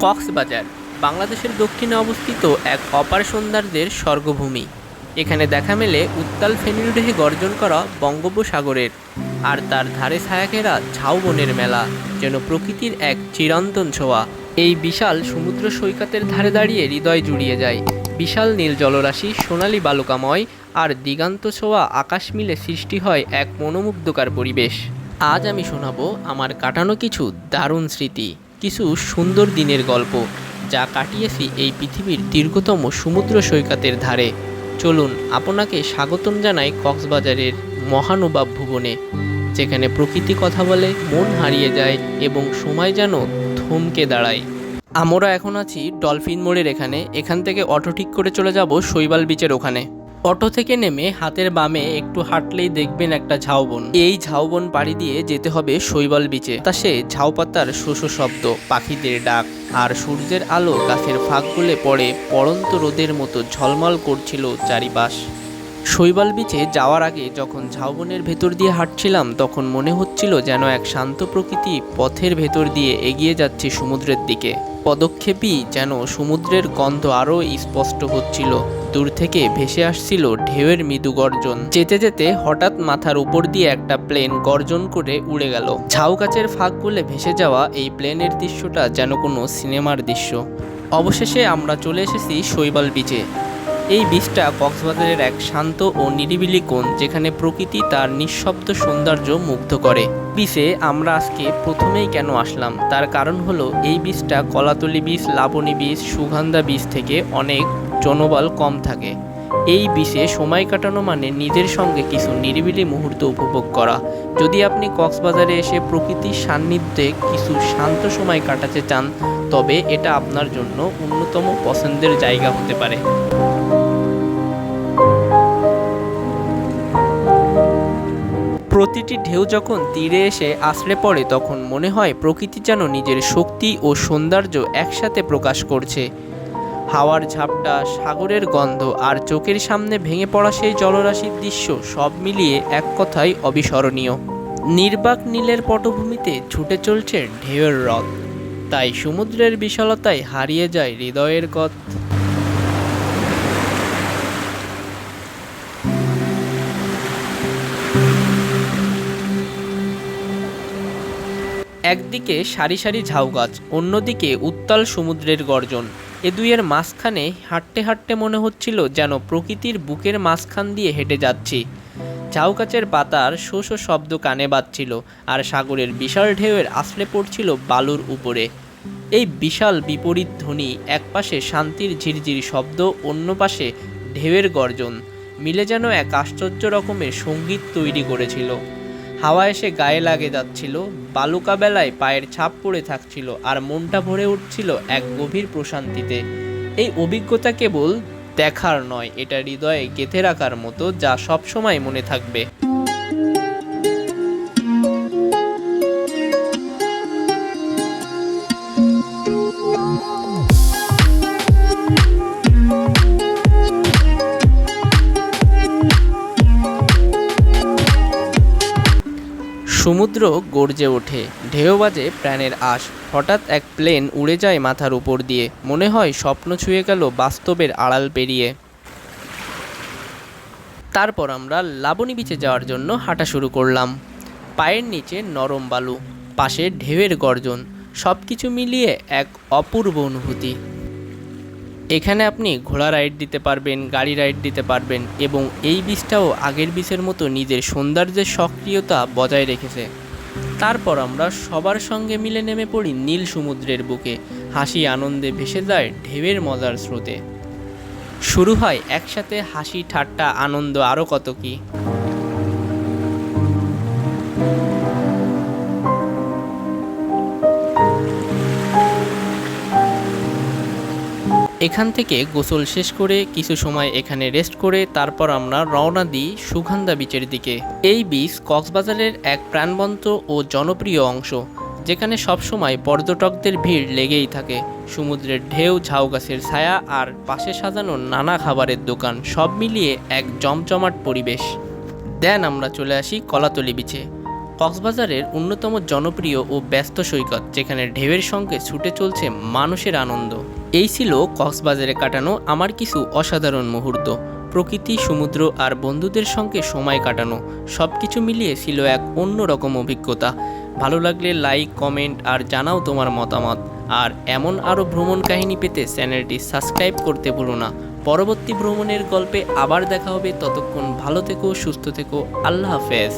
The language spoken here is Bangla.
কক্সবাজার, বাংলাদেশের দক্ষিণে অবস্থিত এক অপার সৌন্দর্যের স্বর্গভূমি। এখানে দেখা মেলে উত্তাল ফেনীরুডেহে গর্জন করা বঙ্গোপসাগরের আর তার ধারে ছায়াঘেরা ঝাউবনের মেলা, যেন প্রকৃতির এক চিরন্তন ছোঁয়া। এই বিশাল সমুদ্র সৈকতের ধারে দাঁড়িয়ে হৃদয় জুড়িয়ে যায়। বিশাল নীল জলরাশি, সোনালী বালুকাময় আর দিগান্ত ছোঁয়া আকাশ মিলে সৃষ্টি হয় এক মনোমুগ্ধকার পরিবেশ। আজ আমি শোনাবো আমার কাটানো কিছু দারুণ স্মৃতি। কিছু সুন্দর দিনের গল্প, যা কাটিয়েছি এই পৃথিবীর দীর্ঘতম সমুদ্র সৈকতের ধারে। চলুন আপনাকে স্বাগতম জানাই কক্সবাজারের মহানুবাব ভুবনে, যেখানে প্রকৃতি কথা বলে, মন হারিয়ে যায় এবং সময় যেন থমকে দাঁড়ায়। আমরা এখন আছি ডলফিন মোড়ের এখানে, এখান থেকে অটো ঠিক করে চলে যাব শৈবাল বিচের ওখানে। অটো থেকে নেমে হাতের বামে একটু হাঁটলেই দেখবেন একটা ঝাউবন। এই ঝাউবন পাড়ি দিয়ে যেতে হবে শৈবাল বিচে তা সে ঝাউ পাতার শোষো শব্দ, পাখিদের ডাক আর সূর্যের আলো গাছের ফাঁক গুলে পড়ে, পড়ন্ত রোদের মতো ঝলমল করছিল চারিপাশ। শৈবাল বিচে যাওয়ার আগে যখন ঝাউবনের ভেতর দিয়ে হাঁটছিলাম, তখন মনে হচ্ছিল যেন এক শান্ত প্রকৃতি পথের ভেতর দিয়ে এগিয়ে যাচ্ছে সমুদ্রের দিকে। পদক্ষেপই যেন সমুদ্রের গন্ধ আরও স্পষ্ট হচ্ছিল। দূর থেকে ভেসে আসছিল ঢেউয়ের মৃদু গর্জন। যেতে যেতে হঠাৎ মাথার উপর দিয়ে একটা প্লেন গর্জন করে উড়ে গেল। ঝাউ গাছের ফাঁক বলে ভেসে যাওয়া এই প্লেনের দৃশ্যটা যেন কোনো সিনেমার দৃশ্য। অবশেষে আমরা চলে এসেছি শৈবাল বিচে এই বীজটা কক্সবাজারের এক শান্ত ও নিরিবিলি কোণ যেখানে প্রকৃতি তার নিঃশব্দ সৌন্দর্য মুগ্ধ করে। বিচে আমরা আজকে প্রথমেই কেন আসলাম? তার কারণ হলো, এই বীজটা কলাতলি বীজ, লাবণী বীজ, সুগন্ধা বীজ থেকে অনেক জনবল কম থাকে। এই বিচে সময় কাটানো মানে নিজের সঙ্গে কিছু নিরিবিলি মুহূর্ত উপভোগ করা। যদি আপনি কক্সবাজারে এসে প্রকৃতির সান্নিধ্যে কিছু শান্ত সময় কাটাতে চান, তবে এটা আপনার জন্য অন্যতম পছন্দের জায়গা হতে পারে। প্রতিটি ঢেউ যখন তীরে এসে আছড়ে পড়ে, তখন মনে হয় প্রকৃতি যেন নিজের শক্তি ও সৌন্দর্য একসাথে প্রকাশ করছে। হাওয়ার ঝাপটা, সাগরের গন্ধ আর চোখের সামনে ভেঙে পড়া সেই জলরাশির দৃশ্য সব মিলিয়ে এক কথায় অবিস্মরণীয়। নির্বাক নীলের পটভূমিতে ছুটে চলছে ঢেউয়ের রথ। তাই সমুদ্রের বিশালতায় হারিয়ে যায় হৃদয়ের গত একদিকে সারি সারি ঝাউ গাছ, অন্যদিকে উত্তাল সমুদ্রের গর্জন। এ দুইয়ের মাঝখানে হাঁটতে হাঁটতে মনে হচ্ছিল যেন প্রকৃতির বুকের মাঝখান দিয়ে হেঁটে যাচ্ছি। ঝাউ গাছের পাতার শো শো শব্দ কানে বাজছিল আর সাগরের বিশাল ঢেউয়ের আছড়ে পড়ছিল বালুর উপরে। এই বিশাল বিপরীত ধ্বনি একপাশে শান্তির ঝিরঝির শব্দ, অন্য পাশে ঢেউয়ের গর্জন। মিলে যেন এক আশ্চর্য রকমের সংগীত তৈরি করেছিল। হাওয়া এসে গায়ে লাগে যাচ্ছিল, বালুকা বেলায় পায়ের ছাপ পড়ে থাকছিল আর মনটা ভরে উঠছিল এক গভীর প্রশান্তিতে। এই অভিজ্ঞতা কেবল দেখার নয়, এটা হৃদয়ে গেঁথে রাখার মতো যা সবসময় মনে থাকবে। সমুদ্র গর্জে ওঠে। ঢেউ বাজে প্রাণের আশ। হঠাৎ এক প্লেন উড়ে যায় মাথার উপর দিয়ে। মনে হয় স্বপ্ন ছুঁয়ে গেল বাস্তবের আড়াল পেরিয়ে। তারপর আমরা লাবণী বিচে যাওয়ার জন্য হাঁটা শুরু করলাম। পায়ের নিচে নরম বালু, পাশে ঢেউয়ের গর্জন। সব কিছু মিলিয়ে এক অপূর্ব অনুভূতি। এখানে আপনি ঘোড়া রাইড দিতে পারবেন, গাড়ি রাইড দিতে পারবেন এবং এই বীজটাও আগের বীজের মতো নিজের সৌন্দর্যের সক্রিয়তা বজায় রেখেছে। তারপর আমরা সবার সঙ্গে মিলে নেমে পড়ি নীল সমুদ্রের বুকে। হাসি আনন্দে ভেসে যায় ঢেউয়ের মজার স্রোতে। শুরু হয় একসাথে হাসি, ঠাট্টা, আনন্দ আরও কত কি। এখান থেকে গোসল শেষ করে কিছু সময় এখানে রেস্ট করে তারপর আমরা রওনা দিই সুগন্ধা বিচের দিকে। এই বিচ কক্সবাজারের এক প্রাণবন্ত ও জনপ্রিয় অংশ, যেখানে সবসময় পর্যটকদের ভিড় লেগেই থাকে। সমুদ্রের ঢেউ, ঝাউ গাছের ছায়া আর পাশে সাজানো নানা খাবারের দোকান সব মিলিয়ে এক জমজমাট পরিবেশ। দেন আমরা চলে আসি কলাতলি বিচে কক্সবাজারের অন্যতম জনপ্রিয় ও ব্যস্ত সৈকত, যেখানে ঢেউয়ের সঙ্গে ছুটে চলছে মানুষের আনন্দ। এই ছিল কক্সবাজারে কাটানো আমার কিছু অসাধারণ মুহূর্ত। প্রকৃতি, সমুদ্র আর বন্ধুদের সঙ্গে সময় কাটানো সব কিছু মিলিয়ে ছিল এক অন্যরকম অভিজ্ঞতা। ভালো লাগলে লাইক, কমেন্ট আর জানাও তোমার মতামত। আর এমন আরও ভ্রমণ কাহিনী পেতে চ্যানেলটি সাবস্ক্রাইব করতে ভুলো না। পরবর্তী ভ্রমণের গল্পে আবার দেখা হবে। ততক্ষণ ভালো থেকো, সুস্থ থেকো। আল্লাহ হাফেজ।